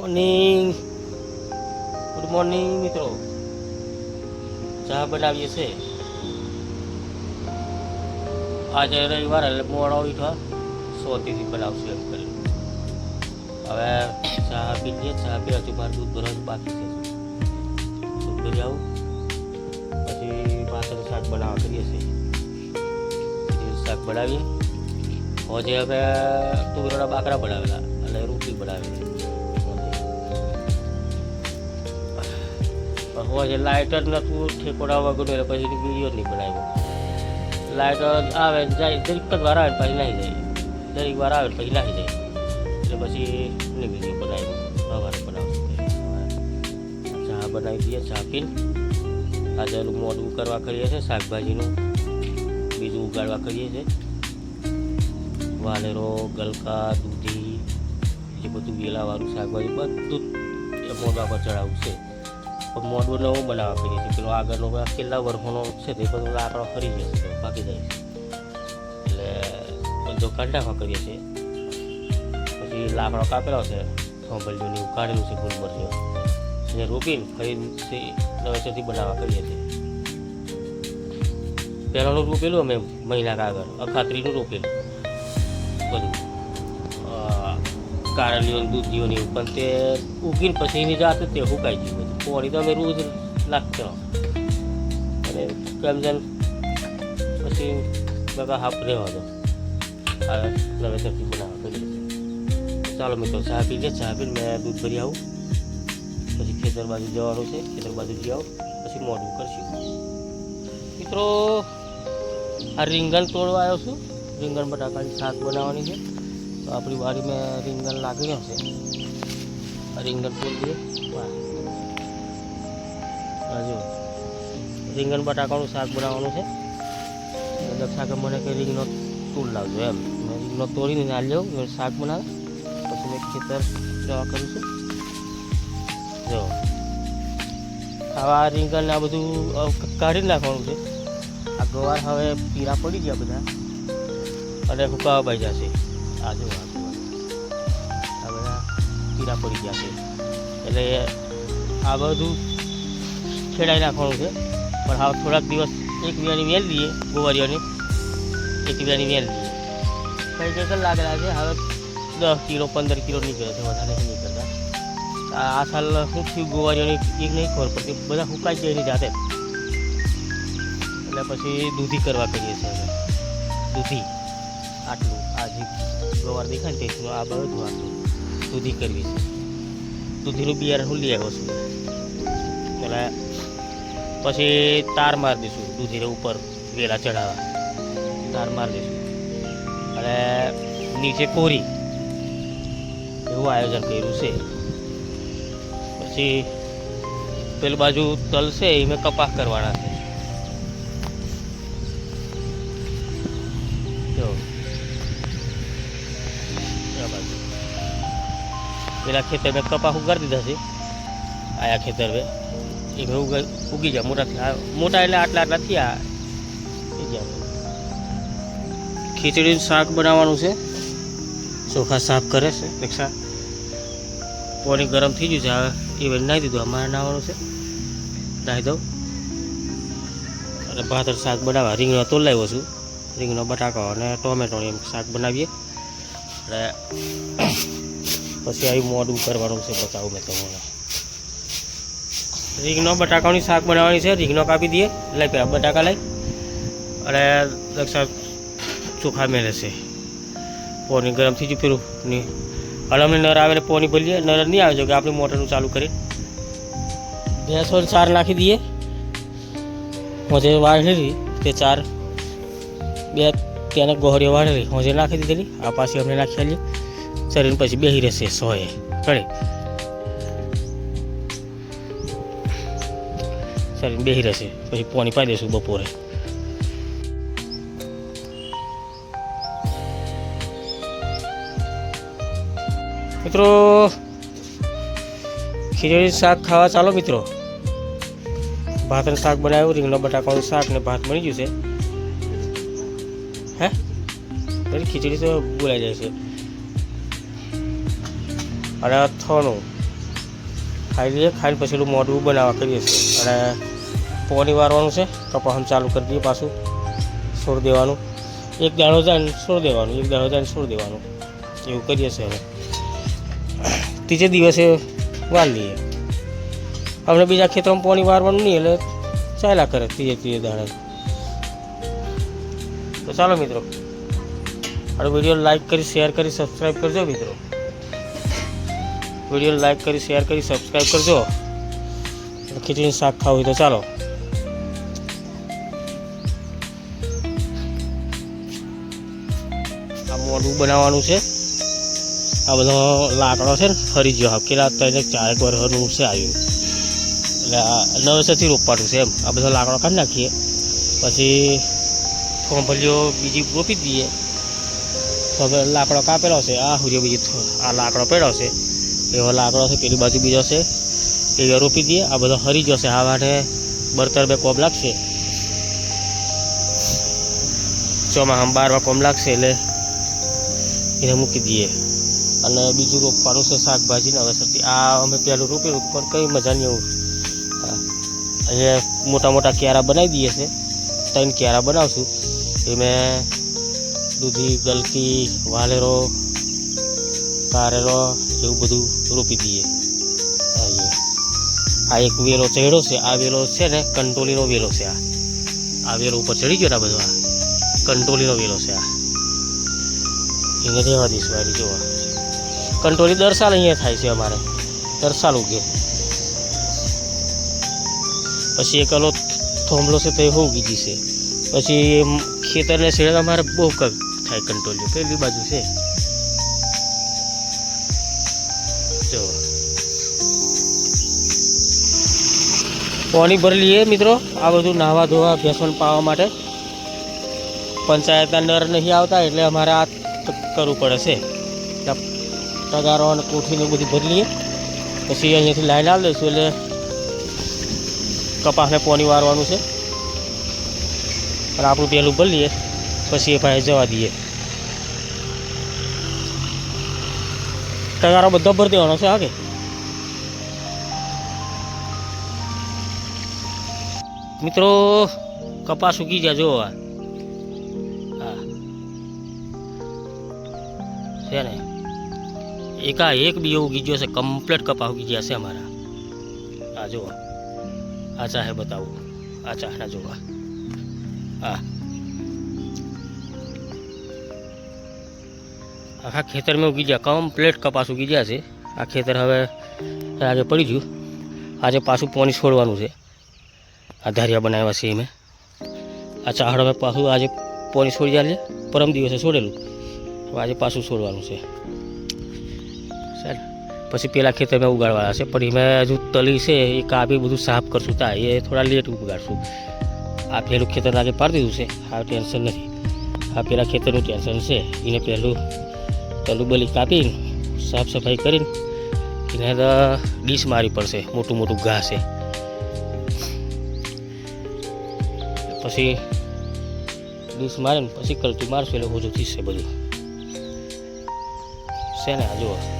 Morning good morning મિત્રો. ચા બનાવીએ છે. આજે રવિવાર એટલે મોડો ઉઠવા સોતીથી બનાવશું એમ કરી હવે ચા પી લઈએ ચા પી હજુ મારે દૂધ ભરવાનું બાકી છે. દૂધ ભરી આવું. પછી પાછળ શાક બનાવવા કરીએ છીએ. શાક બનાવીએ. હોજે હવે તુવેરના બાકરા બનાવેલા અને રોટલી બનાવેલી. હોજે લાઇટ જ નહોતું ઠેકોડા વગર એટલે પછી વીડિયો નહીં બનાવ્યો. લાઇટ આવે જાય દરેક જ વાર આવે પછી નાહી જાય. દરેક વાર આવે પછી નાહી જાય. એટલે પછી નહીં વીડિયો બનાવ્યો. સવારે બનાવશું. ચા બનાવી દઈએ, ચા પીને. આજે એનું મોડું કરવા કરીએ છીએ, શાકભાજીનું. બીજું ઉગાડવા કરીએ છીએ. વાલેરો, ગલકા, દૂધી, એ બધું વેલાવાળું શાકભાજી બધું જ મોઢા પર ચડાવવું છે. મોઢું નવું બનાવવા કરીએ છીએ પેલો આગળનો કેટલા વર્ષોનો છે તે બધો લાકડો ફરી જશે છે બાકી જાય છે. એટલે જો કાઢામાં કરીએ છીએ. પછી લાકડો કાપેલો છે સોંભળીઓની કાઢેલું છે ગુલમરચીઓ એને રોકીને ફરીથી નવેસરથી બનાવવા કરીએ છીએ. પહેલાંનું રોપેલું અમે મહિના કાગળ અખાત્રીનું રોપેલું. બધું. કારેલીઓ દૂધીઓની પણ તે ઉગીને પછી એની જાતે તે સુકાઈ ગયું બધું પોણી તો રોજ લાગતો અને જેમ પછી બગા હાફ રહેવા દો હવે નવેસરથી બનાવવા છીએ ચાલો મિત્રો, ચા પી લે, ચા પીને મેં દૂધ ભરી આવું. પછી ખેતર બાજુ જવાનું છે, ખેતર બાજુ જઈ આવું. પછી મોડું કરશું. મિત્રો, આ રીંગણ તોડવા આવ્યો છું. રીંગણ બટાકાની શાક બનાવવાની છે. તો આપણી વાડી મેં રીંગણ હશે આ રીંગણ તોડી દઈએ વાહ. આ રીંગણ બટાકાનું શાક બનાવવાનું છે. દક્ષા મને કે રીંગનો તોડ લાવજો એમ. મેં રીંગનો તોડીને ના લ્યો શાક બનાવે પછી મેં ખેતર જવા કરીશું. જો. આવા રીંગણ આ બધું કાઢી નાખવાનું છે. આ ગવાર હવે પીરા પડી ગયા બધા. અને હુકાવા બાઈ જશે આ આ બધા પીરા પડી ગયા છે. એટલે આ બધું ખેડાઈ નાખવાનું છે. પણ હવે થોડાક દિવસ એક બીજાની વેલ દઈએ, ગોવારીઓની. એક બીજાની વેલ દઈએ. કઈ લાગેલા છે, હવે દસ કિલો, પંદર કિલો નીકળે છે, વધારે નથી નીકળતા. આ સાલ શું થયું ગોવારીઓની, એક નહીં ખબર પડતી. બધા હુકાઈ જાય એની જાતે એટલે પછી દૂધી કરવા કરીએ છીએ હવે. દૂધી. આટલું. આ જે ગવાર દેખાય ને તેનું આ બધું આટલું. દૂધી કરવી છે. દૂધીનું બિયારણ હું લઈ આવ્યો છું. પછી તાર મારી દઈશું, દૂધીને ઉપર વેલા ચડાવવા. તાર મારી દઈશું. અને નીચે કોરી. એવું આયોજન કર્યું છે. પછી પેલી બાજુ તલ છે એમાં કપાસ કરવાના છે. પેલા ખેતર મેં કપાસ ઉગાડી દીધા છે. આયા ખેતર મેં એ મેં ઉગા ઉગી જાય. મોટા થયા. મોટા એટલે આટલા આટલા થયા. થઈ ગયા ખીચડીનું શાક બનાવવાનું છે? ચોખા સાફ કરે છે. રિક્ષા પાણી ગરમ થઈ ગયું છે. હવે એ નાહી દીધું. અમારે નાહવાનું છે. નાહી દઉં. અને ભાતર શાક બનાવવા. રીંગણો તો લાવ્યો છું. રીંગણો બટાકો અને ટોમેટો એમ શાક બનાવીએ. અને પછી આવી મોડું કરવાનું છે બતાવું મેં તમને. રીંગણો બટાકાની શાક બનાવવાની છે. રીંગનો કાપી દઈએ. લઈ પહેલાં બટાકા લઈ. અને દક્ષા ચોખા મેળે છે. પોની ગરમ થઈ ગયું પેલું. ની અને અમને નર આવે એટલે પોની ભરીએ નર નહીં આવે જો કે આપણે મોટરનું ચાલુ કરી. ભેંસો ચાર નાખી દઈએ. હોજે વાળેલી તે ચાર, બે તેને ગોહરીઓ વાળેલી હોજે નાખી દીધેલી. આ પાછી અમને નાખી આલીએ. શરીર પછી બેસી રહેશે સોએ કડે શરીર બેસી રહેશે. પછી પોની પાઈ દઈશું બપોરે. મિત્રો, ખીચડી શાક ખાવા ચાલો મિત્રો. ભાત અને શાક બનાવ્યું રીંગણા બટાકાનું શાક ને ભાત બની ગયું છે. હે? પછી ખીચડી તો બોલાઈ જાય છે. અને અથાણું. ખાઈ લઈએ, ખાઈને પછી મોઢું બનાવવા કરીએ છીએ. અને પોની વારવાનું છે કપાસનું ચાલુ કરી દઈએ પાછું. છોડ દેવાનું. એક દાડો જાય ને છોડ દેવાનું, એક દાડો જાય ને છોડ દેવાનું. એવું કરીએ છીએ હવે. ત્રીજે દિવસે વાર લઈએ. અમને બીજા ખેતરમાં પોણી વારવાનું નહીં, એટલે ચાલ્યા કરે ત્રીજે ત્રીજે દાડે. તો ચાલો મિત્રો. આ વીડિયો લાઈક કરી શેર કરી સબસ્ક્રાઈબ કરજો મિત્રો. વીડિયો લાઈક કરી શેર કરી સબસ્ક્રાઈબ કરજો. અને ખીચડીનું શાક ખાવું હોય તો ચાલો. મોઢું બનાવવાનું છે. આ બધો લાકડો છે ને, ફરી ગયો હકેલા ત્રણ ચારેક વર્ષનું છે આવ્યું. એટલે આ નવેસરથી રોપવાનું છે એમ. આ બધો લાકડો કાઢી નાખીએ. પછી થોંભલીઓ બીજી રોપી દઈએ. તો લાકડો કાપેલો છે. આ હુરિયો બીજી આ લાકડો પડ્યો છે. એવો લાકડો છે, પેલી બાજુ બીજો છે. એ રોપી દઈએ. આ બધો હરી જશે આ માટે બરતર બે કોમ લાગશે. ચોમાસામાં બારમાં કોમ લાગશે એટલે એને મૂકી દઈએ. અને બીજું રોપવાનું છે શાકભાજીના. અવસરથી આ અમે પહેલું રોપેલું, પણ કંઈ મજા નહીં હા. અહીંયા મોટા મોટા ક્યારા બનાવી દઈએ છે. ત્રણ ક્યારા બનાવશું. મેં દૂધી, ગલકી, વાલેરો, કારેલો એવું બધું રોપી દઈએ. આ એક વેલો ચડ્યો છે. આ વેલો છે ને કંટોલીનો વેલો છે આ. આ વેલો ઉપર ચડી ગયો ને બધો આ. કંટોલીનો વેલો છે આ. એને રહેવા દઈશું આ જોવા. કંટ્રોલી દર સાલ અહીંયા થાય છે અમારે. દર સાલ ઉગે. પછી એક અલો થોંભલો છે તો એ ઉગી જશે પછી ખેતરને છેડે અમારે બહુ થાય કંટોલીઓ. પેલી બાજુ છે. જો. પાણી ભરી લઈએ મિત્રો. આ બધું નાહવા ધોવા ભેસણ પાવા માટે. પંચાયતના નર નહીં આવતા એટલે અમારે આ કરવું પડે છે. ત- તગારો અને કોઠીને બધું ભરી લઈએ. પછી અહીંયાથી લાઈન આવી દઈશું એટલે કપાસને પોણી વારવાનું છે. અને આપણું પહેલું ભરી લઈએ, પછી એ પાસે જવા દઈએ. તગારો બધો ભરી દેવાનો છે આગે મિત્રો, કપાસ ઉગી ગયા, જુઓ આ. છે ને? એકા એક બી ઉગી ગયો છે કમ્પ્લીટ કપાસ ઉગી ગયા છે અમારા. આ જુઓ. આ ચાહે બતાવું. આ ચાહના જોવા હા આખા ખેતરમાં ઉગી ગયા. કમ્પ્લીટ કપાસ ઉગી ગયા છે. આ ખેતર હવે આજે પડી ગયું. આજે પાછું પાણી છોડવાનું છે. આ ધારિયા બનાવ્યા છે મેં આ ચાહડ અમે પાછું આજે પાણી છોડી જાય પરમ દિવસે છોડેલું. હવે આજે પાછું છોડવાનું છે. સાહેબ પછી પેલા ખેતરમાં ઉગાડવાના છે, પણ એમાં હજુ તલી છે, એ કાપી બધું સાફ કરશું, તા, એ થોડા લેટ ઉગાડશું. આ પેલું ખેતર આજે પાડી દીધું છે, આ ટેન્શન નથી. આ પેલા ખેતરનું ટેન્શન છે, એને પહેલું તલું બલી કાપીને સાફ સફાઈ કરીને એને ડીશ મારવી પડશે, મોટું મોટું ઘાસ છે. પછી ડીશ મારીને પછી કલટી મારશું, એટલે ઓછું થશે બધું. છે ને